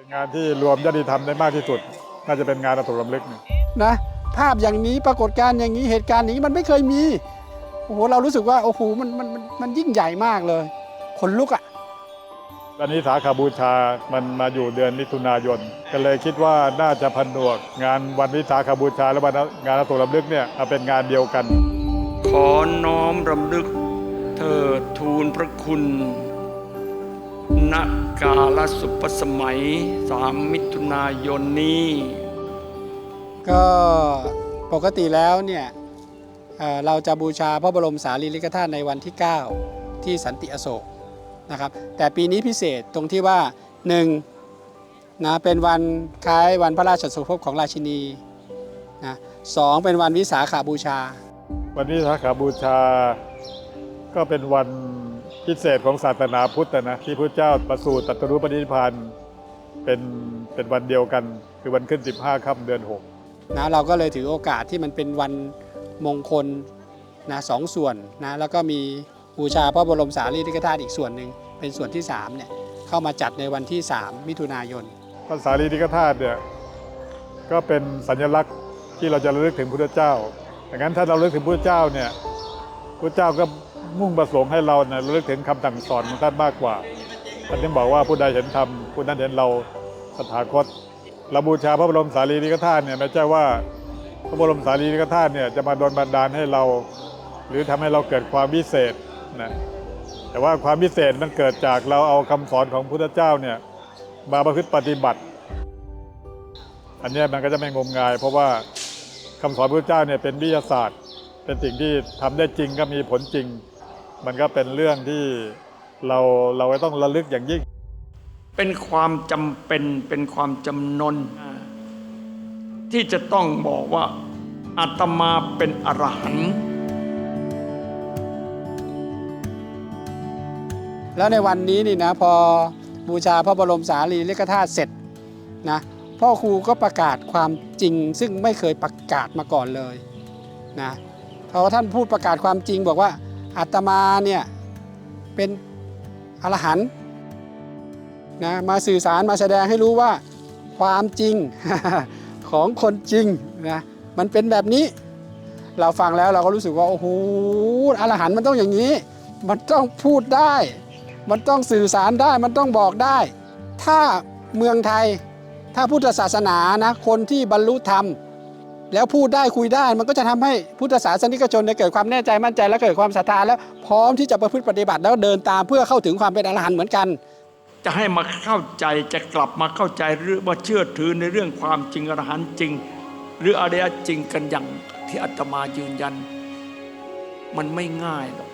เป็นงานที่รวมญาติธรรมได้มากที่สุด น่าจะเป็นงานอสุรำลึกเนี่ยนะ ภาพอย่างนี้ปรากฏการณ์อย่างนี้เหตุการณ์อย่างนี้มันไม่เคยมีโอ้โหเรารู้สึกว่าโอ้โหมันมันมันมันยิ่งใหญ่มากเลยขนลุกอะตอนนี้สาขาบูชา มันมาอยู่เดือนมิถุนายน ก็เลยคิดว่าน่าจะพันนวก งานวันวิสาขาบูชา และวันงานอสุรำลึกเนี่ยเอาเป็นงานเดียวกัน ขอน้อมรำลึกเธอทูลพระคุณ ณกาลสุปสมัยสามมิถุนายนนี้ ก็ปกติแล้วเนี่ยเอ่อเราจะบูชาพระบรมสารีริกธาตุในวันที่ 9 ที่สันติอโศกนะครับแต่ปีนี้พิเศษตรงที่ว่า1นะเป็นวันคล้ายวันพระราชสมภพของราชินีนะสองเป็นวันวิสาขาบูชา วันวิสาขาบูชาก็เป็นวัน พิเศษของศาสนาพุทธนะที่พระเจ้าประสูติตรัสรู้ปฏินิพพานเป็นเป็นวันเดียวกัน คือวันขึ้น 15ค่ำเดือน6นะเราก็เลยถือโอกาสที่มันเป็นวันมงคลนะสองส่วนนะแล้วก็มีบูชาพระบรมสารีริกธาตุอีกส่วนหนึ่งเป็นส่วนที่3เนี่ยเข้ามาจัดในวันที่ 3 มิถุนายนพระสารีริกธาตุเนี่ยก็เป็นสัญลักษณ์ที่เราจะระลึกถึงพระเจ้าดังนั้นถ้าเราระลึกถึงพระเจ้าเนี่ยพระเจ้าก็ มุ่งประสงค์ให้เราเนี่ยระลึกถึงคำสั่งสอนของท่านมากกว่าท่านจึงบอกว่าผู้ใดเห็นธรรมผู้นั้นเห็นเราสถาคตเราบูชาพระบรมสารีริกธาตุเนี่ยไม่ใช่ว่าพระบรมสารีริกธาตุเนี่ยจะมาโดลบันดาลให้เรา หรือทำให้เราเกิดความวิเศษนะแต่ว่าความพิเศษมันเกิดจากเราเอาคำสอนของพระพุทธเจ้าเนี่ยมาประพฤติปฏิบัติ อันนี้มันก็จะไม่งมงาย เพราะว่าคำสอนพระเจ้าเนี่ยเป็นวิทยาศาสตร์ เป็นสิ่งที่ทำได้จริงก็มีผลจริง มันก็เป็นเรื่องที่เราเราก็ต้องระลึกอย่างยิ่ง เป็นความจำเป็นเป็นความจำนน ที่จะต้องบอกว่าอาตมาเป็นอรหันต์แล้วในวันนี้นี่นะพอบูชาพระบรมสารีริกธาตุเสร็จนะพ่อครูก็ประกาศความจริงซึ่งไม่เคยประกาศมาก่อนเลยนะเพราะว่าท่านพูดประกาศความจริงบอกว่า อาตมาเนี่ยเป็นอรหันต์นะมาสื่อสารมาแสดงให้รู้ว่าความจริงของคนจริงนะมันเป็นแบบนี้ เราฟังแล้วเราก็รู้สึกว่าโอ้โหอรหันต์มันต้องอย่างนี้ มันต้องพูดได้ มันต้องสื่อสารได้มันต้องบอกได้ ถ้าเมืองไทยถ้าพุทธศาสนานะคนที่บรรลุธรรม แล้วพูดได้คุยได้มันก็จะทำให้พุทธศาสนิกชนเนี่ยเกิดความแน่ใจมั่นใจและเกิดความศรัทธาแล้วพร้อมที่จะประพฤติปฏิบัติแล้วเดินตามเพื่อเข้าถึงความเป็นอรหันต์เหมือนกัน จะให้มาเข้าใจจะกลับมาเข้าใจหรือว่าเชื่อถือในเรื่องความจริงอรหันต์จริง หรืออริยจริงกันอย่างที่อาตมายืนยัน มันไม่ง่ายหรอก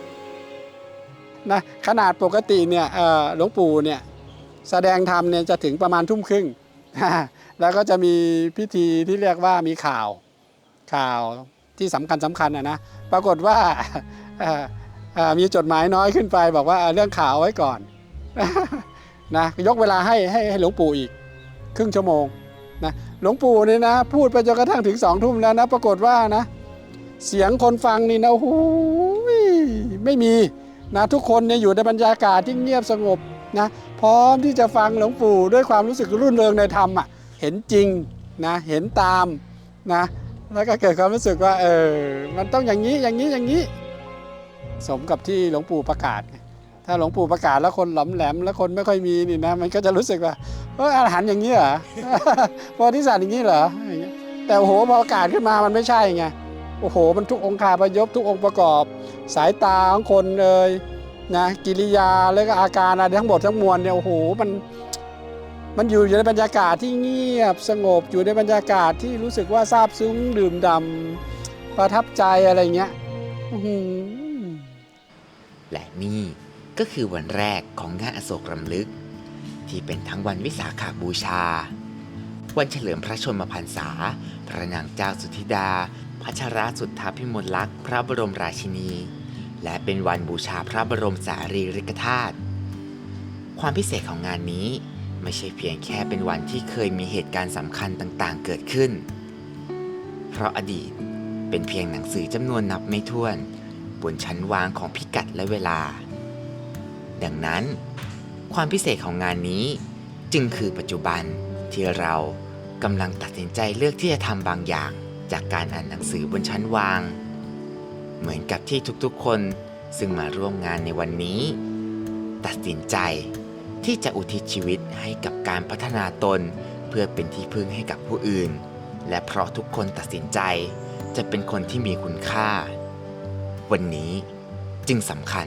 นะขนาดปกติเนี่ยเอ่อหลวงปู่เนี่ยแสดงธรรมเนี่ยจะถึงประมาณทุ่มครึ่งแล้วก็จะมีพิธีที่เรียกว่ามีข่าว ข่าวที่สำคัญสำคัญนะนะปรากฏว่ามีจดหมายน้อยขึ้นไป บอกว่าเอ่อเรื่องข่าวไว้ก่อนนะยกเวลาให้ให้หลวงปู่อีก ครึ่งชั่วโมงนะหลวงปู่นี่นะ พูดไปจนกระทั่งถึงสองทุ่มแล้วนะ ปรากฏว่านะ เสียงคนฟังนี่นะโอ้ไม่มีนะทุกคนเนี่ยอยู่ในบรรยากาศที่เงียบสงบนะพร้อมที่จะฟังหลวงปู่ด้วยความรู้สึกรุ่นเริงในธรรมอะเห็นจริงนะเห็นตามนะ แล้วก็เกิดความรู้สึกว่าเออมันต้องอย่างนี้อย่างนี้อย่างนี้ สมกับที่หลวงปู่ประกาศ ถ้าหลวงปู่ประกาศแล้วคนหลอมแหลมแล้วคนไม่ค่อยมีนี่นะมันก็จะรู้สึกว่าเอออาหารอย่างนี้เหรอโพธิสัตว์อย่างนี้เหรอแต่โอ้โหพอประกาศขึ้นมามันไม่ใช่ไงโอ้โห มันทุกองค์คาพยพทุกองค์ประกอบ สายตาของคนเอ่ยนะกิริยาแล้วก็อาการอะไรทั้งหมดทั้งมวลเนี่ยโอ้โหมัน มันอยู่อยู่ในบรรยากาศที่เงียบสงบอยู่ในบรรยากาศที่รู้สึกว่าซาบซึ้งดื่มด่ำประทับใจอะไรเงี้ยและนี่ก็คือวันแรกของงานอโศกรำลึก ที่เป็นทั้งวันวิสาขาบูชา วันเฉลิมพระชนมพรรษา พระนางเจ้าสุธิดา พัชรสุทธาพิมลลักษณ์พระบรมราชินี และเป็นวันบูชาพระบรมสารีริกธาตุความพิเศษของงานนี้ ไม่ใช่เพียงแค่เป็นวันที่เคยมีเหตุการณ์สำคัญต่างๆ เกิดขึ้น เพราะอดีตเป็นเพียงหนังสือจำนวนนับไม่ถ้วน บนชั้นวางของพิกัดและเวลา ดังนั้น ความพิเศษของงานนี้จึงคือปัจจุบันที่เรากำลังตัดสินใจเลือกที่จะทำบางอย่างจากการอ่านหนังสือบนชั้นวาง เหมือนกับที่ทุกๆคนซึ่งมาร่วมงานในวันนี้ ตัดสินใจ ที่จะอุทิศชีวิตให้กับการพัฒนาตน เพื่อเป็นที่พึ่งให้กับผู้อื่น และเพราะทุกคนตัดสินใจ จะเป็นคนที่มีคุณค่า วันนี้จึงสำคัญ